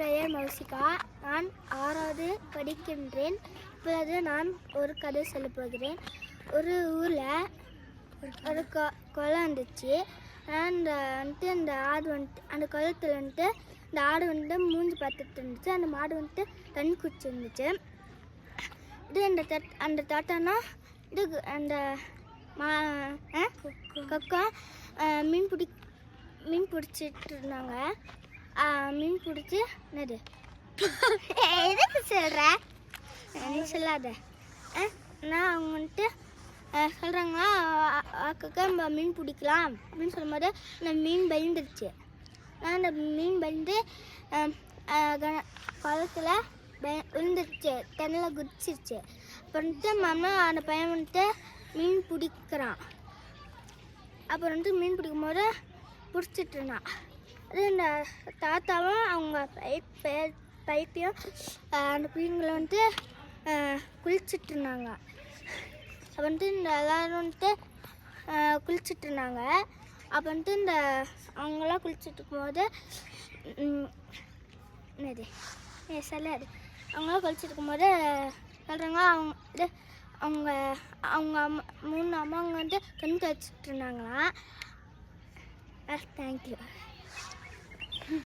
பெயர் மௌசிகா. நான் ஆறாவது படிக்கின்றேன். இப்பொழுது நான் ஒரு கதை சொல்லப் போகிறேன். ஒரு ஊரில் ஒரு கொ குளம் இருந்துச்சு அந்த வந்துட்டு அந்த ஆடு வந்துட்டு அந்த குளத்துல வந்துட்டு இந்த ஆடு வந்துட்டு மூஞ்சி பார்த்துட்டு இருந்துச்சு. அந்த மாடு வந்துட்டு தண்ணி குடிச்சிருந்துச்சு இது அந்த தட் அந்த தோட்டம்னா இது அந்த மா ஆ? கொக்கா மீன் பிடி மீன் பிடிச்சிட்டு இருந்தாங்க. மீன் பிடிச்சி என்னது? எதுக்கு சொல்கிற நீ சொல்லாத. நான் அவங்க வந்துட்டு சொல்கிறாங்க அக்கா நம்ம மீன் பிடிக்கலாம். அப்படின்னு சொல்லும்போது அந்த மீன் பயந்துருச்சு. நான் அந்த மீன் பயந்து குளத்துல பய விழுந்துருச்சு. தண்ணியில் குதிச்சிருச்சு. அப்புறம் வந்துட்டு மாமா அந்த பையன் வந்துட்டு மீன் பிடிக்கிறான். அப்புறம் வந்துட்டு மீன் பிடிக்கும்போது பிடிச்சிட்டு இருந்தான். அது இந்த தாத்தாவும் அவங்க பைப்பே பைப்பையும் அந்த பிள்ளைங்களை வந்துட்டு குளிச்சுட்டு இருந்தாங்க அப்போ வந்துட்டு இந்த எல்லாரும் வந்துட்டு குளிச்சுட்டு இருந்தாங்க அப்போ வந்துட்டு இந்த அவங்களாம் குளிச்சுட்டு இருக்கும்போது என்னது? ஏ சொல்லாது அவங்களாம் குளிச்சுட்டு இருக்கும்போது சொல்கிறாங்க அவங்க இது அவங்க அவங்க அம்மா மூணு அம்மாங்க வந்து கண் வச்சுட்டு இருந்தாங்களாம் தேங்க்யூ